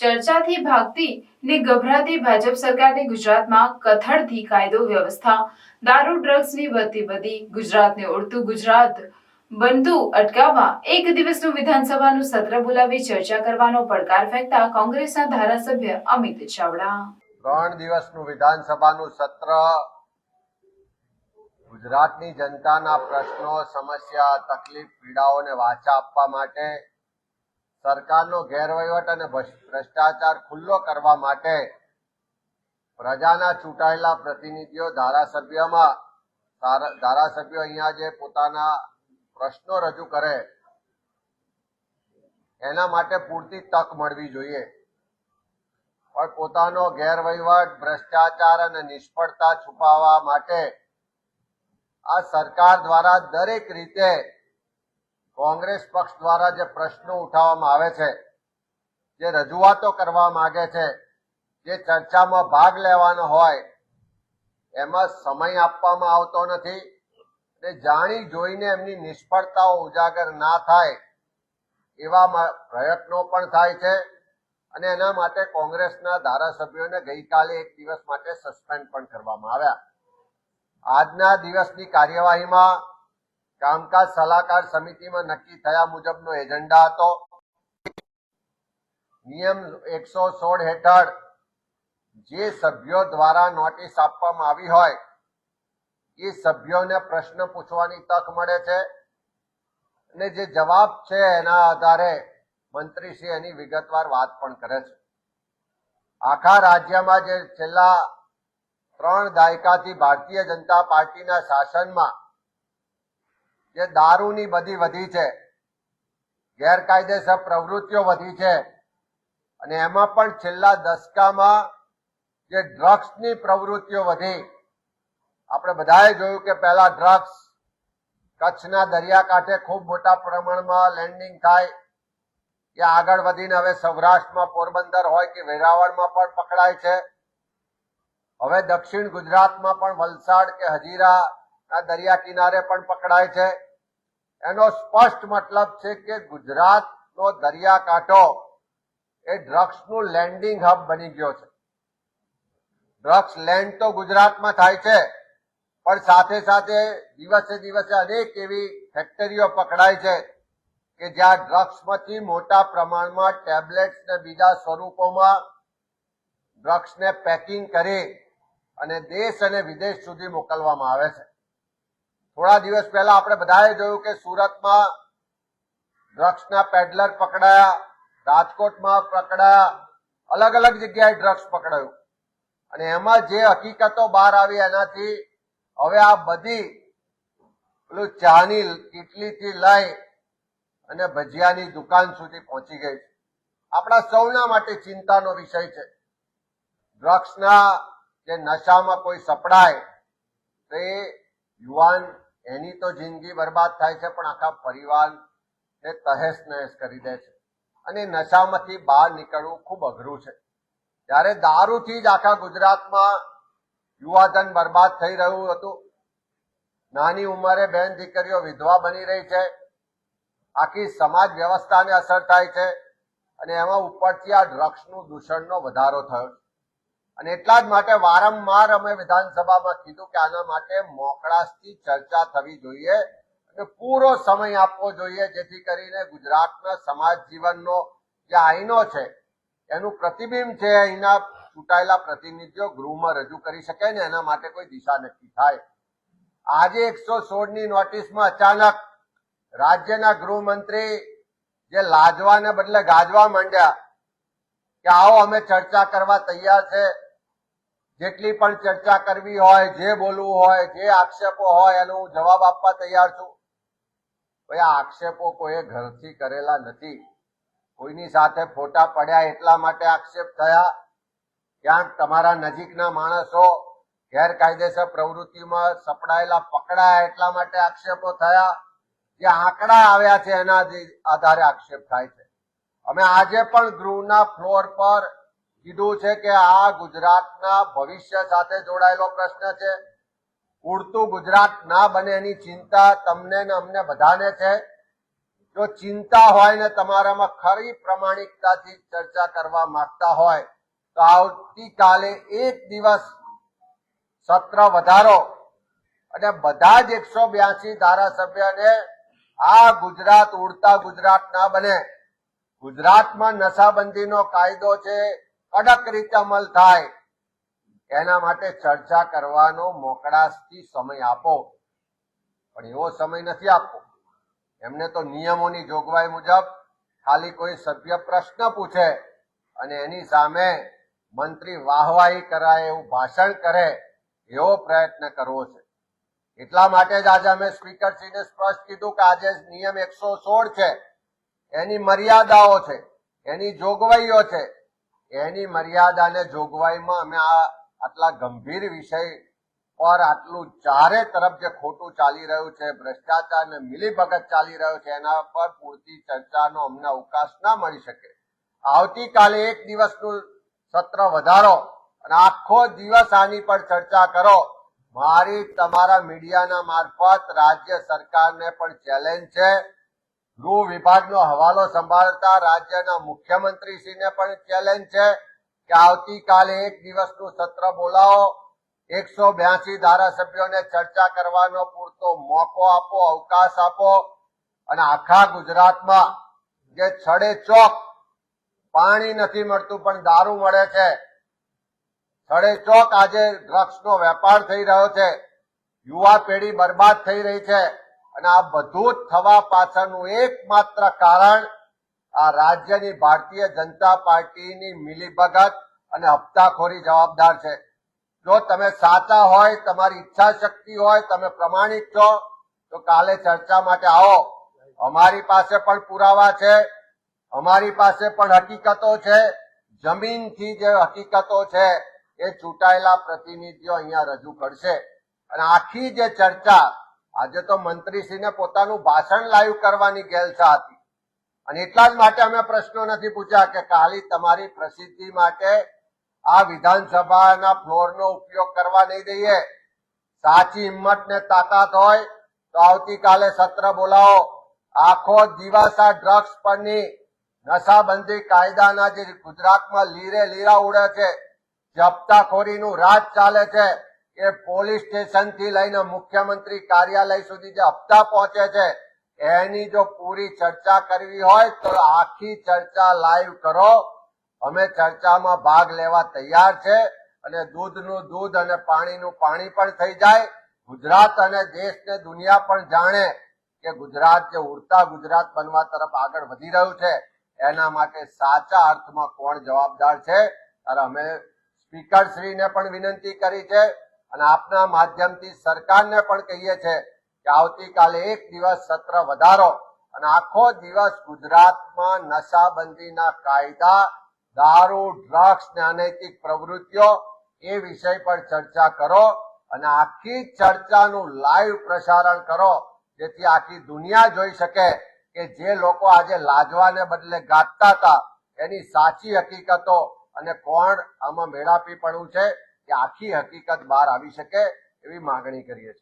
ચર્ચાથી ભાગતી ને ગભરાતી ભાજપ સરકારને ગુજરાતમાં કથળથી કાયદો વ્યવસ્થા, દારૂ, ડ્રગ્સની વધતી બધી ગુજરાતને ઓળતું ગુજરાત બનતું અટકાવવા, એક દિવસનું વિધાનસભાનું સત્ર બોલાવી ચર્ચા કરવાનો પડકાર ફેંકતા કોંગ્રેસના ધારાસભ્ય અમિત ચાવડા. ત્રણ દિવસનું વિધાનસભાનું સત્ર, ગુજરાતની જનતાના પ્રશ્નો, સમસ્યા, તકલીફ, પીડાઓને વાચા આપવા માટે સરકારનો ગેરવહીવટ અને ભ્રષ્ટાચાર ખુલ્લો કરવા માટે પ્રજાના ચૂંટાયેલા પ્રતિનિધિઓ, ધારાસભ્યમાં ધારા- ધારાસભ્યો અહીંયા જે પોતાના પ્રશ્નો રજૂ કરે, એના માટે પૂરતી તક મળવી જોઈએ. પણ પોતાનો ગેરવહીવટ, ભ્રષ્ટાચાર અને નિષ્ફળતા છુપાવવા માટે આ સરકાર દ્વારા દરેક રીતે કોંગ્રેસ પક્ષ દ્વારા જે પ્રશ્નો ઉઠાવવામાં આવે છે, જે રજૂઆતો કરવા માંગે છે, જે ચર્ચામાં ભાગ લેવાનો હોય, એમાં સમય આપવામાં આવતો નથી ને જાણી જોઈને એમની નિષ્ફળતાઓ ઉજાગર ના થાય એવા પ્રયત્નો પણ થાય છે અને એના માટે કોંગ્રેસના ધારાસભ્યોને ગઈકાલે એક દિવસ માટે સસ્પેન્ડ પણ કરવામાં આવ્યા. આજના દિવસની કાર્યવાહીમાં કામકાજ સલાહકાર સમિતિમાં નક્કી થયા મુજબનો એજન્ડા હતો. નિયમ એકસો સોળ હેઠળ જે સભ્યો દ્વારા નોટિસ આપવામાં આવી હોય, એ સભ્યોને પ્રશ્ન પૂછવાની તક મળે છે અને જે જવાબ છે એના આધારે મંત્રીશ્રી એની વિગતવાર વાત પણ કરે છે. આખા રાજ્યમાં જે છેલ્લા ત્રણ દાયકાથી ભારતીય જનતા પાર્ટીના શાસનમાં જે દારૂની બધી વધી છે, ગેરકાયદેસર પ્રવૃત્તિઓ વધી છે, અને એમાં પણ છેલ્લા દસકામાં જે ડ્રગ્સની પ્રવૃત્તિઓ વધી, આપણે બધાએ જોયું કે પહેલા ડ્રગ્સ કચ્છના દરિયાકાંઠે ખૂબ મોટા પ્રમાણમાં લેન્ડિંગ થાય, કે આગળ વધીને હવે સૌરાષ્ટ્રમાં પોરબંદર હોય કે વેરાવળમાં પણ પકડાય છે. હવે દક્ષિણ ગુજરાતમાં પણ વલસાડ કે હજીરાના દરિયા કિનારે પણ પકડાય છે. એનો સ્પષ્ટ મતલબ છે કે ગુજરાતનો દરિયાકાંઠો એ ડ્રગ્સનું લેન્ડિંગ હબ બની ગયો છે. ડ્રગ્સ લેન્ડ તો ગુજરાતમાં થાય છે, પણ સાથે સાથે દિવસે દિવસે અનેક એવી ફેક્ટરીઓ પકડાય છે કે જ્યાં ડ્રગ્સમાંથી મોટા પ્રમાણમાં ટેબ્લેટ્સ ને બીજા સ્વરૂપોમાં ડ્રગ્સને પેકિંગ કરી અને દેશ અને વિદેશ સુધી મોકલવામાં આવે છે. થોડા દિવસ પહેલા આપણે બધાએ જોયું કે સુરતમાં ડ્રગ્સના પેડલર પકડાયા, રાજકોટમાં પકડાયા, અલગ અલગ જગ્યાએ ડ્રગ્સ પકડાયું. અને એમાં જે હકીકતો બહાર આવી એનાથી હવે આ બધી પેલું ચાની કીટલીથી લઈ અને ભજીયાની દુકાન સુધી પહોંચી ગઈ છે. આપણા સૌના માટે ચિંતાનો વિષય છે. ડ્રગ્સના જે નશામાં કોઈ સપડાય, તો એ યુવાન એની તો જિંદગી બરબાદ થાય છે, પણ આખા પરિવારને તહેસ નહેસ કરી દે છે. અને નશામાંથી બહાર નીકળવું ખૂબ અઘરું છે. ત્યારે દારૂથી જ આખા ગુજરાતમાં યુવાધન બરબાદ થઈ રહ્યું હતું, નાની ઉંમરે બેન દીકરીઓ વિધવા બની રહી છે, આખી સમાજ વ્યવસ્થાને અસર થાય છે, અને એમાં ઉપરથી આ ડ્રગ્સનું દૂષણનો વધારો થયો છે. અને એટલા જ માટે વારંવાર અમે વિધાનસભામાં કીધું કે આના માટે મોકળાશથી ચર્ચા થવી જોઈએ અને પૂરો સમય આપવો જોઈએ, જેથી કરીને ગુજરાતના સમાજ જીવનનો જે આઈનો છે, એનું પ્રતિબિંબ છે, અહીંના ચૂંટાયેલા પ્રતિનિધિઓ ગૃહમાં રજૂ કરી શકે ને એના માટે કોઈ દિશા નક્કી થાય. આજે એકસો સોળની નોટિસમાં અચાનક રાજ્યના ગૃહમંત્રી જે લાજવાને બદલે ગાજવા માંડ્યા કે આવો અમે ચર્ચા કરવા તૈયાર છે જેટલી પણ ચર્ચા કરવી હોય, જે બોલવું હોય, જે આક્ષેપો હોય, એનો હું જવાબ આપવા તૈયાર છું. ભાઈ, આ આક્ષેપો કોઈએ ઘરથી કરેલા નથી. કોઈની સાથે ફોટા પડ્યા એટલા માટે આક્ષેપ થયા. ક્યાંક તમારા નજીકના માણસો ગેરકાયદેસર પ્રવૃત્તિમાં સપડાયેલા પકડાયા એટલા માટે આક્ષેપો થયા. જે આંકડા આવ્યા છે એના આધારે આક્ષેપ થાય છે. અમે આજે પણ ગૃહના ફ્લોર પર કીધું છે કે આ ગુજરાતના ભવિષ્ય સાથે જોડાયેલો પ્રશ્ન છે. ઉડતું ગુજરાત ના બને એની ચિંતા તમને ને અમને બધાને છે. જો ચિંતા હોય ને તમારામાં ખરી પ્રમાણિકતાથી ચર્ચા કરવા માંગતા હોય, તો આવતીકાલે એક દિવસ સત્ર વધારો અને બધા જ એકસો બ્યાસી ધારાસભ્યને આ ગુજરાત, ઉડતા ગુજરાત ના બને. ગુજરાતમાં નશાબંધીનો કાયદો છે કડક રીતે અમલ થાય. એના માટે ચર્ચા કરવાનો મોકળાશથી સમય આપો. પણ એવો સમય નથી આપવો. એમને તો નિયમોની જોગવાઈ મુજબ ખાલી કોઈ સભ્ય પ્રશ્ન પૂછે અને એની સામે મંત્રી વાહવાહી કરાય એવું ભાષણ કરે એવો પ્રયત્ન કરવો છે. એટલા માટે જ આજે અમે સ્પીકરશ્રીને સ્પષ્ટ કીધું કે આજે નિયમ એકસો સોળ છે. એની મર્યાદાઓ છે. એની જોગવાઈઓ છે. એની મર્યાદાને જોગવાઈમાં અમે આ આટલા ગંભીર વિષય પર આટલું ચારે તરફ જે ખોટું ચાલી રહ્યું છે, ભ્રષ્ટાચાર ને મિલીભગત ચાલી રહ્યો છે, એના પર પૂરતી ચર્ચાનો અમને અવકાશ ના મળી શકે. આવતીકાલે એક દિવસનું સત્ર વધારો અને આખો દિવસ આની પર ચર્ચા કરો. મારી તમારા મીડિયાના મારફત રાજ્ય સરકારને પણ ચેલેન્જ છે. ગૃહ વિભાગનો હવાલો સંભાળતા રાજ્યના મુખ્યમંત્રીશ્રીને પણ ચેલેન્જ છે કે આવતીકાલે એક દિવસનું સત્ર બોલાવો. એકસો બ્યાસી ધારાસભ્યોને ચર્ચા કરવાનો પૂરતો મોકો આપો, અવકાશ આપો. અને આખા ગુજરાતમાં જે છડે ચોક પાણી નથી મળતું, પણ દારૂ મળે છે. છડે ચોક આજે ડ્રગ્સનો વેપાર થઈ રહ્યો છે. યુવા પેઢી બરબાદ થઈ રહી છે. અને આ બધું થવા પાછળનું એકમાત્ર કારણ આ રાજ્યની ભારતીય જનતા પાર્ટીની મિલીભગત અને હપ્તાખોરી જવાબદાર છે. જો તમે સાચા હોય, તમારી ઈચ્છા શક્તિ હોય, તમે પ્રમાણિક છો, તો કાલે ચર્ચા માટે આવો. અમારી પાસે પણ પુરાવા છે, અમારી પાસે પણ હકીકતો છે, જમીનથી જે હકીકતો છે, એ ચૂંટાયેલા પ્રતિનિધિઓ અહીંયા રજૂ કરશે. અને આખી જે ચર્ચા આજે તો મંત્રીશ્રીને પોતાનું ભાષણ લાઈવ કરવાની ગેલસા હતી અને એટલા જ માટે અમે પ્રશ્નો નથી પૂછ્યા કે ખાલી તમારી પ્રસિદ્ધિ માટે આ વિધાનસભાના ફ્લોરનો ઉપયોગ કરવા નહીં દઈએ? સાચી હિંમત ને તાકાત હોય તો આવતીકાલે સત્ર બોલાવો. આખો દિવાસા ડ્રગ્સ પરની નશાબંધી કાયદાના જે ગુજરાતમાં લીરે લીરા ઉડે છે જે હપ્તાખોરીનું રાજ ચાલે છે એ પોલીસ સ્ટેશનથી લઈને મુખ્યમંત્રી કાર્યાલય સુધી જે હપ્તા પહોંચે છે, એની જો પૂરી ચર્ચા કરવી હોય તો આખી ચર્ચા લાઈવ કરો. અમે ચર્ચામાં ભાગ લેવા તૈયાર છે અને દૂધનું દૂધ અને પાણીનું પાણી પણ થઈ જાય. ગુજરાત અને દેશને દુનિયા પણ જાણે કે ગુજરાત જે ઉડતા ગુજરાત બનવા તરફ આગળ વધી રહ્યું છે, એના માટે સાચા અર્થમાં કોણ જવાબદાર છે? ત્યારે અમે સ્પીકર શ્રીને પણ વિનંતી કરી છે. અને આપના માધ્યમથી સરકારને પણ કહીએ છે કે આવતીકાલે એક દિવસ સત્ર વધારો અને આખો દિવસ ગુજરાતમાં નશાબંધીના કાયદા, દારૂ, ડ્રગ્સ ને અનૈતિક પ્રવૃત્તિઓ એ વિષય પર ચર્ચા કરો અને આખી ચર્ચાનું લાઈવ પ્રસારણ કરો, જેથી આખી દુનિયા જોઈ શકે કે જે લોકો આજે લાજવાને બદલે ગાતા હતા, એની સાચી હકીકતો અને કોણ આમાં મેળાપી પડવું છે. કે આખી હકીકત બહાર આવી શકે એવી માગણી કરીએ છીએ.